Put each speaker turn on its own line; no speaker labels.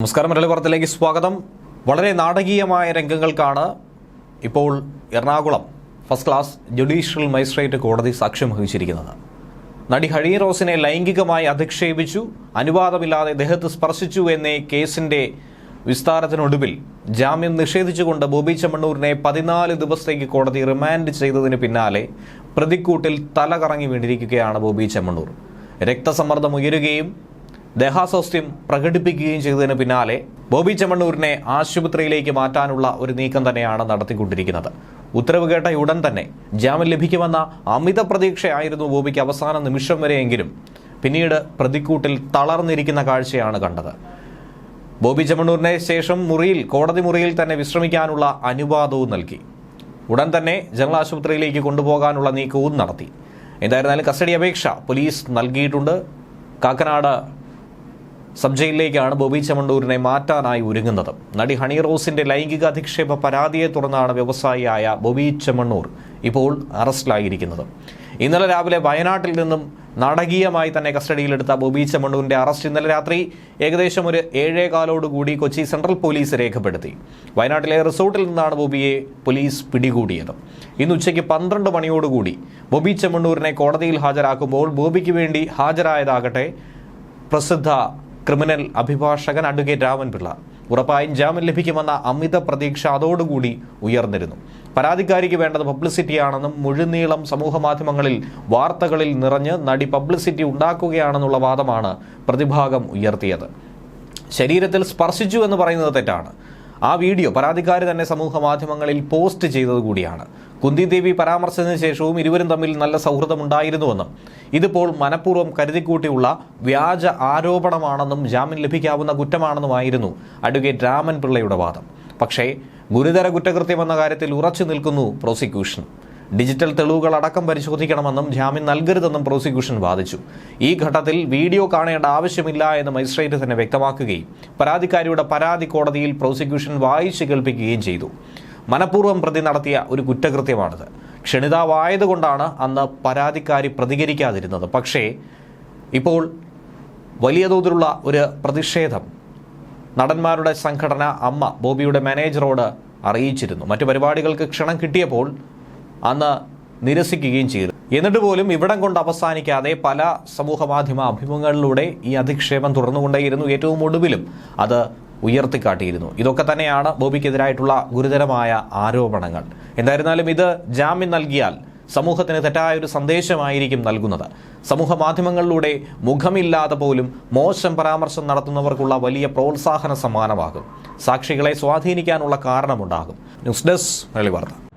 നമസ്കാരം മലയാളി വാർത്തയിലേക്ക് സ്വാഗതം. വളരെ നാടകീയമായ രംഗങ്ങൾക്കാണ് ഇപ്പോൾ Ernakulam first class judicial magistrate കോടതി സാക്ഷ്യം വഹിച്ചിരിക്കുന്നത്. നടി ഹഴി റോസിനെ ലൈംഗികമായി അധിക്ഷേപിച്ചു അനുവാദമില്ലാതെ ദേഹത്ത് സ്പർശിച്ചു എന്നേ കേസിന്റെ വിസ്താരത്തിനൊടുവിൽ ജാമ്യം നിഷേധിച്ചുകൊണ്ട് ബോബി ചെമ്മണ്ണൂരിനെ പതിനാല് ദിവസത്തേക്ക് കോടതി റിമാൻഡ് ചെയ്തതിന് പിന്നാലെ പ്രതിക്കൂട്ടിൽ തലകറങ്ങി വീണിരിക്കുകയാണ് ബോബി ചെമ്മണ്ണൂർ. രക്തസമ്മർദ്ദം ഉയരുകയും ദേഹാസ്വാസ്ഥ്യം പ്രകടിപ്പിക്കുകയും ചെയ്തതിന് പിന്നാലെ ബോബി ചെമ്മണ്ണൂരിനെ ആശുപത്രിയിലേക്ക് മാറ്റാനുള്ള ഒരു നീക്കം തന്നെയാണ് നടത്തിക്കൊണ്ടിരിക്കുന്നത്. ഉത്തരവ് കേട്ട ഉടൻ തന്നെ ജാമ്യം ലഭിക്കുമെന്ന അമിത പ്രതീക്ഷയായിരുന്നു ബോബിക്ക് അവസാന നിമിഷം വരെയെങ്കിലും പിന്നീട് പ്രതിക്കൂട്ടിൽ തളർന്നിരിക്കുന്ന കാഴ്ചയാണ് കണ്ടത്. ബോബി ചെമ്മണ്ണൂരിനെ ശേഷം മുറിയിൽ കോടതി മുറിയിൽ തന്നെ വിശ്രമിക്കാനുള്ള അനുവാദവും നൽകി. ഉടൻ തന്നെ ജനറൽ ആശുപത്രിയിലേക്ക് കൊണ്ടുപോകാനുള്ള നീക്കവും നടത്തി. എന്തായിരുന്നാലും കസ്റ്റഡി അപേക്ഷ പോലീസ് നൽകിയിട്ടുണ്ട്. കാക്കനാട് സബ് ജയിലിലേക്കാണ് ബോബി ചമണ്ടൂരിനെ മാറ്റാനായി ഒരുങ്ങുന്നത്. നടി ഹണി റോസിന്റെ ലൈംഗിക അധിക്ഷേപ പരാതിയെ തുടർന്നാണ് വ്യവസായിയായ ബോബി ചമണ്ണൂർ ഇപ്പോൾ അറസ്റ്റിലായിരിക്കുന്നത്. ഇന്നലെ രാവിലെ വയനാട്ടിൽ നിന്നും നാടകീയമായി തന്നെ കസ്റ്റഡിയിലെടുത്ത ബോബി ചെമ്മണ്ണൂരിന്റെ അറസ്റ്റ് ഇന്നലെ രാത്രി ഏകദേശം ഒരു ഏഴേ കാലോടുകൂടി കൊച്ചി സെൻട്രൽ പോലീസ് രേഖപ്പെടുത്തി. വയനാട്ടിലെ റിസോർട്ടിൽ നിന്നാണ് ബോബിയെ പോലീസ് പിടികൂടിയത്. ഇന്ന് ഉച്ചയ്ക്ക് പന്ത്രണ്ട് മണിയോടുകൂടി ബോബി ചെമ്മണ്ണൂരിനെ കോടതിയിൽ ഹാജരാക്കുമ്പോൾ ബോബിക്ക് വേണ്ടി ഹാജരായതാകട്ടെ പ്രസിദ്ധ ക്രിമിനൽ അഭിഭാഷകൻ അഡ്വക്കേറ്റ് രാമൻപിള്ള ഉറപ്പായും ജാമ്യം ലഭിക്കുമെന്ന അമിത പ്രതീക്ഷ അതോടുകൂടി ഉയർന്നിരുന്നു. പരാതിക്കാരിക്ക് വേണ്ടത് പബ്ലിസിറ്റിയാണെന്നും മുഴുനീളം സമൂഹ മാധ്യമങ്ങളിൽ വാർത്തകളിൽ നിറഞ്ഞ് നടി പബ്ലിസിറ്റി ഉണ്ടാക്കുകയാണെന്നുള്ള വാദമാണ് പ്രതിഭാഗം ഉയർത്തിയത്. ശരീരത്തിൽ സ്പർശിച്ചു എന്ന് പറയുന്നത് തെറ്റാണ്. ആ വീഡിയോ പരാതിക്കാരി തന്നെ സമൂഹ മാധ്യമങ്ങളിൽ പോസ്റ്റ് ചെയ്തത് കൂടിയാണ് കുന്തി ദേവി പരാമർശിച്ചതിന് ശേഷവും ഇരുവരും തമ്മിൽ നല്ല സൗഹൃദമുണ്ടായിരുന്നുവെന്നും ഇതിപ്പോൾ മനഃപൂർവം കരുതിക്കൂട്ടിയുള്ള വ്യാജ ആരോപണമാണെന്നും ജാമ്യം ലഭിക്കാവുന്ന കുറ്റമാണെന്നുമായിരുന്നു അഡ്വക്കേറ്റ് രാമൻ പിള്ളയുടെ വാദം. പക്ഷേ ഗുരുതര കുറ്റകൃത്യമെന്ന കാര്യത്തിൽ ഉറച്ചു നിൽക്കുന്നു പ്രോസിക്യൂഷൻ. ഡിജിറ്റൽ തെളിവുകൾ അടക്കം പരിശോധിക്കണമെന്നും ജാമ്യം നൽകരുതെന്നും പ്രോസിക്യൂഷൻ വാദിച്ചു. ഈ ഘട്ടത്തിൽ വീഡിയോ കാണേണ്ട ആവശ്യമില്ല എന്ന് മജിസ്ട്രേറ്റ് തന്നെ വ്യക്തമാക്കുകയും പരാതിക്കാരിയുടെ പരാതി കോടതിയിൽ പ്രോസിക്യൂഷൻ വായിച്ചു കേൾപ്പിക്കുകയും ചെയ്തു. മനഃപൂർവം പ്രതി നടത്തിയ ഒരു കുറ്റകൃത്യമാണിത്. ക്ഷണിതാവായതുകൊണ്ടാണ് അന്ന് പരാതിക്കാരി പ്രതികരിക്കാതിരുന്നത്. പക്ഷേ ഇപ്പോൾ വലിയ തോതിലുള്ള ഒരു പ്രതിഷേധം നടന്മാരുടെ സംഘടന അമ്മ ബോബിയുടെ മാനേജറോട് അറിയിച്ചിരുന്നു. മറ്റു പരിപാടികൾക്ക് ക്ഷണം കിട്ടിയപ്പോൾ അന്ന് നിരസിക്കുകയും ചെയ്തു. എന്നിട്ട് പോലും ഇവിടം കൊണ്ട് അവസാനിക്കാതെ പല സമൂഹ മാധ്യമ അഭിമുഖങ്ങളിലൂടെ ഈ അധിക്ഷേപം തുടർന്നുകൊണ്ടേയിരുന്നു ഏറ്റവും ഒടുവിലും. അത് ഉയർത്തിക്കാട്ടിയിരുന്നു. ഇതൊക്കെ തന്നെയാണ് ബോബിക്കെതിരായിട്ടുള്ള ഗുരുതരമായ ആരോപണങ്ങൾ. എന്തായിരുന്നാലും ഇത് ജാമ്യം നൽകിയാൽ സമൂഹത്തിന് തെറ്റായ ഒരു സന്ദേശമായിരിക്കും നൽകുന്നത്. സമൂഹ മാധ്യമങ്ങളിലൂടെ മുഖമില്ലാതെ പോലും മോശം പരാമർശം നടത്തുന്നവർക്കുള്ള വലിയ പ്രോത്സാഹന സമ്മാനമാകും. സാക്ഷികളെ സ്വാധീനിക്കാനുള്ള കാരണമുണ്ടാകും. ന്യൂസ് ഡെസ്ക് വാർത്ത